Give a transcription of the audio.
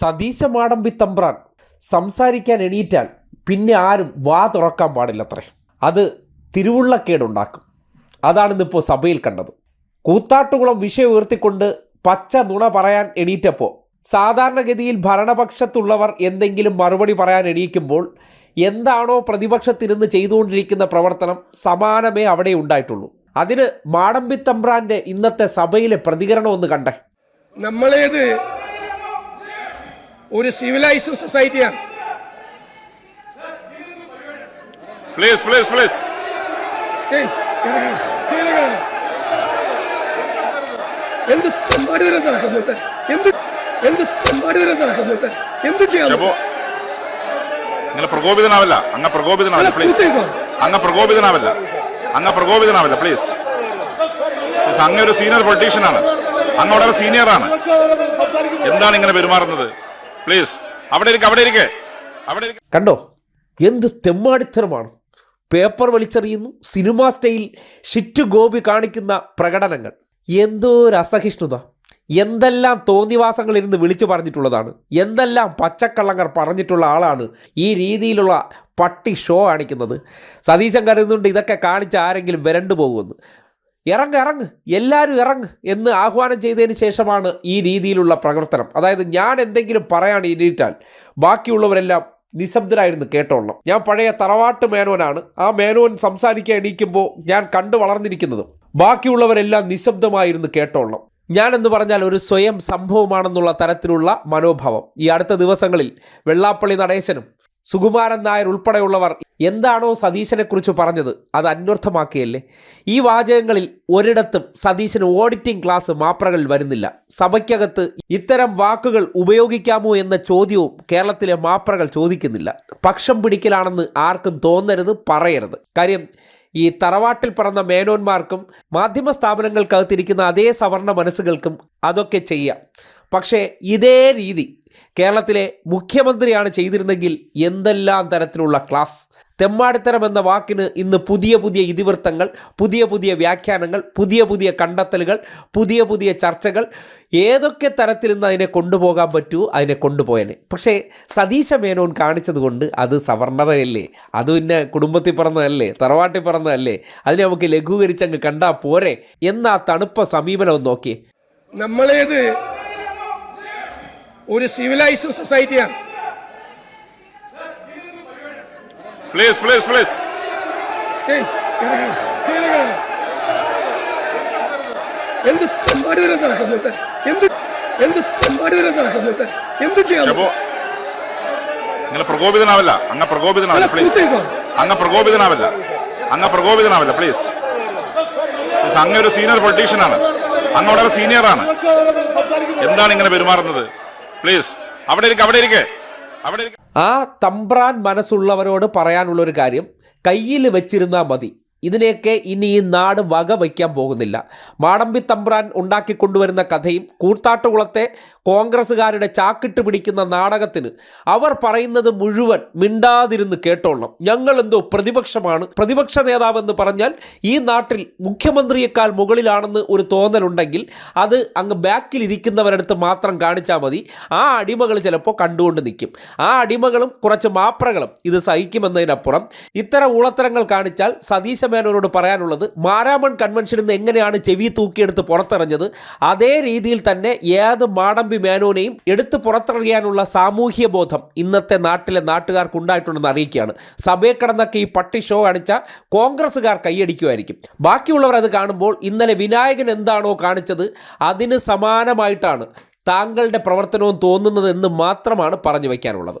സതീശ മാടമ്പി തമ്പ്രാൻ. സംസാരിക്കാൻ എണീറ്റാൽ പിന്നെ ആരും വാ തുറക്കാൻ പാടില്ലത്രേ. അത് തിരുവുള്ളക്കേടുണ്ടാക്കും. അതാണിന്നിപ്പോൾ സഭയിൽ കണ്ടത്. കൂത്താട്ടുകുളം വിഷയം ഉയർത്തിക്കൊണ്ട് പച്ച നുണ പറയാൻ എണീറ്റപ്പോൾ സാധാരണഗതിയിൽ ഭരണപക്ഷത്തുള്ളവർ എന്തെങ്കിലും മറുപടി പറയാൻ എണീക്കുമ്പോൾ എന്താണോ പ്രതിപക്ഷത്തിരുന്ന് ചെയ്തുകൊണ്ടിരിക്കുന്ന പ്രവർത്തനം സമാനമേ അവിടെ ഉണ്ടായിട്ടുള്ളൂ. അതിന് മാടമ്പി തമ്പ്രാന്റെ ഇന്നത്തെ സഭയിലെ പ്രതികരണം ഒന്ന് കണ്ടേ. നമ്മളേത് ഒരു സിവിലൈസ്ഡ് സൊസൈറ്റിയാണ്. Please please please. എന്ത് തെമ്പാടിതരം നടക്കുന്നു എന്ത് എന്ത് തെമ്പാടിതരം നടക്കുന്നു എന്ത് ചെയ്യാം നിങ്ങൾ പ്രകോപിതനാവല്ല. അങ്ങ് പ്രകോപിതനാവല്ല പ്ലീസ്. അങ്ങ് പ്രകോപിതനാവല്ല. അങ്ങ് പ്രകോപിതനാവല്ല പ്ലീസ്, അങ്ങ് ഒരു സീനിയർ പൊളിറ്റീഷ്യനാണ് അങ്ങ് വളരെ സീനിയറാണ് എന്താണ് ഇങ്ങനെ പെരുമാറുന്നത്? പ്ലീസ് അവിടെ ഇരിക്കുക അവിടെ ഇരിക്കെ. അവിടെ കണ്ടോ? എന്ത് തെമ്മാടിത്തരമാണ്. പേപ്പർ വലിച്ചെറിയുന്നു സിനിമാ സ്റ്റൈൽ ഷിറ്റ് ഗോപി കാണിക്കുന്ന പ്രകടനങ്ങൾ. എന്തോ ഒരു അസഹിഷ്ണുത. എന്തെല്ലാം തോന്നിവാസങ്ങൾ ഇരുന്ന് വിളിച്ചു പറഞ്ഞിട്ടുള്ളതാണ്. എന്തെല്ലാം പച്ചക്കള്ളങ്ങർ പറഞ്ഞിട്ടുള്ള ആളാണ് ഈ രീതിയിലുള്ള പട്ടി ഷോ കാണിക്കുന്നത്. സതീശൻ കരുതുന്നുണ്ട് ഇതൊക്കെ കാണിച്ച് ആരെങ്കിലും വരണ്ടു പോകുമെന്ന്. ഇറങ്ങ് ഇറങ്ങ്. എല്ലാവരും ഇറങ്ങ് എന്ന് ആഹ്വാനം ചെയ്തതിന് ശേഷമാണ് ഈ രീതിയിലുള്ള പ്രവർത്തനം. അതായത് ഞാൻ എന്തെങ്കിലും പറയാൻ ഇനിയിട്ടാൽ ബാക്കിയുള്ളവരെല്ലാം നിശബ്ദരായിരുന്നു കേട്ടോളണം. ഞാൻ പഴയ തറവാട്ട് മേനോനാണ്. ആ മേനോൻ സംസാരിക്കാൻ എണീക്കുമ്പോൾ ഞാൻ കണ്ടു വളർന്നിരിക്കുന്നത് ബാക്കിയുള്ളവരെല്ലാം നിശബ്ദമായിരുന്നു കേട്ടോളണം. ഞാൻ എന്ന് പറഞ്ഞാൽ ഒരു സ്വയം സംഭവമാണെന്നുള്ള തരത്തിലുള്ള മനോഭാവം. ഈ അടുത്ത ദിവസങ്ങളിൽ വെള്ളാപ്പള്ളി നടേശനും സുകുമാരൻ നായർ ഉൾപ്പെടെയുള്ളവർ എന്താണോ സതീശനെക്കുറിച്ച് പറഞ്ഞത് അത് അന്വർത്ഥമാക്കിയല്ലേ ഈ വാചകങ്ങളിൽ ഒരിടത്തും സതീശന് ഓഡിറ്റിംഗ് ക്ലാസ് മാപ്രകളിൽ വരുന്നില്ല. സഭയ്ക്കകത്ത് ഇത്തരം വാക്കുകൾ ഉപയോഗിക്കാമോ എന്ന ചോദ്യവും കേരളത്തിലെ മാപ്രകൾ ചോദിക്കുന്നില്ല. പക്ഷം പിടിക്കലാണെന്ന് ആർക്കും തോന്നരുത് പറയരുത്. കാര്യം ഈ തറവാട്ടിൽ പിറന്ന മേനോന്മാർക്കും മാധ്യമ സ്ഥാപനങ്ങൾക്കകത്തിരിക്കുന്ന അതേ സവർണ മനസ്സുകൾക്കും അതൊക്കെ ചെയ്യാം. പക്ഷേ ഇതേ രീതി കേരളത്തിലെ മുഖ്യമന്ത്രിയാണ് ചെയ്തിരുന്നെങ്കിൽ എന്തെല്ലാം തരത്തിലുള്ള ക്ലാസ്? തെമ്മാടിത്തരം എന്ന വാക്കിന് ഇന്ന് പുതിയ പുതിയ ഇതിവൃത്തങ്ങൾ പുതിയ പുതിയ വ്യാഖ്യാനങ്ങൾ പുതിയ പുതിയ കണ്ടെത്തലുകൾ പുതിയ പുതിയ ചർച്ചകൾ ഏതൊക്കെ തരത്തിൽ നിന്ന് അതിനെ കൊണ്ടുപോകാൻ പറ്റുമോ അതിനെ കൊണ്ടുപോയനെ. പക്ഷേ സതീശ മേനോൻ കാണിച്ചതുകൊണ്ട് അത് സവർണതയല്ലേ? അത് പിന്നെ കുടുംബത്തിൽ പറഞ്ഞതല്ലേ തറവാട്ടിൽ പറഞ്ഞതല്ലേ അതിനെ നമുക്ക് ലഘൂകരിച്ചങ്ങ് കണ്ടാൽ പോരെ? എന്നാ തണുപ്പ സമീപനം നോക്കി നമ്മളേത് ഒരു സിവിലൈസ്ഡ് സൊസൈറ്റിയാണ്. പ്ലീസ് പ്ലീസ് പ്ലീസ് എന്ത് തെമ്പാടിതരം നടക്കുന്നുണ്ട് എന്ത് എന്ത് തെമ്പാടിതരം നടക്കുന്നുണ്ട് എന്ത് ചെയ്യാം? പ്രകോപിതനാവല്ല. അങ്ങ് പ്രകോപിതനാവല്ല പ്ലീസ് അങ്ങ പ്രകോപിതനാവല്ല. അങ്ങ് പ്രകോപിതനാവല്ല പ്ലീസ്, അങ്ങ് ഒരു സീനിയർ പൊളിറ്റീഷ്യനാണ് അങ്ങ് വളരെ സീനിയറാണ് എന്താണ് ഇങ്ങനെ പെരുമാറുന്നത്? പ്ലീസ് അവിടെ ഇരിക്കുക അവിടെ ഇരിക്കുക അവിടെ ആ തമ്പ്രാൻ മനസ്സുള്ളവരോട് പറയാനുള്ള ഒരു കാര്യം കയ്യിൽ വെച്ചിരുന്നാൽ മതി. ഇതിനെയൊക്കെ ഇനി ഈ നാട് വക വയ്ക്കാൻ പോകുന്നില്ല. മാടമ്പി തമ്പ്രാൻ ഉണ്ടാക്കിക്കൊണ്ടുവരുന്ന കഥയും കൂത്താട്ടുകുളത്തെ കോൺഗ്രസ്സുകാരുടെ ചാക്കിട്ട് പിടിക്കുന്ന നാടകത്തിന് അവർ പറയുന്നത് മുഴുവൻ മിണ്ടാതിരുന്ന് കേട്ടോളണം. ഞങ്ങൾ എന്തോ പ്രതിപക്ഷമാണ് പ്രതിപക്ഷ നേതാവെന്ന് പറഞ്ഞാൽ ഈ നാട്ടിൽ മുഖ്യമന്ത്രിയേക്കാൾ മുകളിലാണെന്ന് ഒരു തോന്നലുണ്ടെങ്കിൽ അത് അങ്ങ് ബാക്കിൽ ഇരിക്കുന്നവരടുത്ത് മാത്രം കാണിച്ചാൽ മതി. ആ അടിമകൾ ചിലപ്പോൾ കണ്ടുകൊണ്ട് നിൽക്കും. ആ അടിമകളും കുറച്ച് മാപ്രകളും ഇത് സഹിക്കുമെന്നതിനപ്പുറം ഇത്തരം ഊളത്തരങ്ങൾ കാണിച്ചാൽ സതീശ മേനോനോട് പറയാനുള്ളത് മാരാമൺ കൺവെൻഷനിൽ നിന്ന് എങ്ങനെയാണ് ചെവി തൂക്കിയെടുത്ത് പുറത്തിറഞ്ഞത് അതേ രീതിയിൽ തന്നെ ഏത് മാടമ്പി മേനോനെയും എടുത്ത് പുറത്തിറങ്ങിയാനുള്ള സാമൂഹ്യ ബോധം ഇന്നത്തെ നാട്ടിലെ നാട്ടുകാർക്ക് ഉണ്ടായിട്ടുണ്ടെന്ന് അറിയിക്കുകയാണ്. സഭയെ കടന്നൊക്കെ ഈ പട്ടി ഷോ കാണിച്ച കോൺഗ്രസ്സുകാർ കൈയടിക്കുമായിരിക്കും. ബാക്കിയുള്ളവർ അത് കാണുമ്പോൾ ഇന്നലെ വിനായകൻ എന്താണോ കാണിച്ചത് അതിന് സമാനമായിട്ടാണ് താങ്കളുടെ പ്രവർത്തനവും തോന്നുന്നത് എന്ന് മാത്രമാണ് പറഞ്ഞു വയ്ക്കാനുള്ളത്.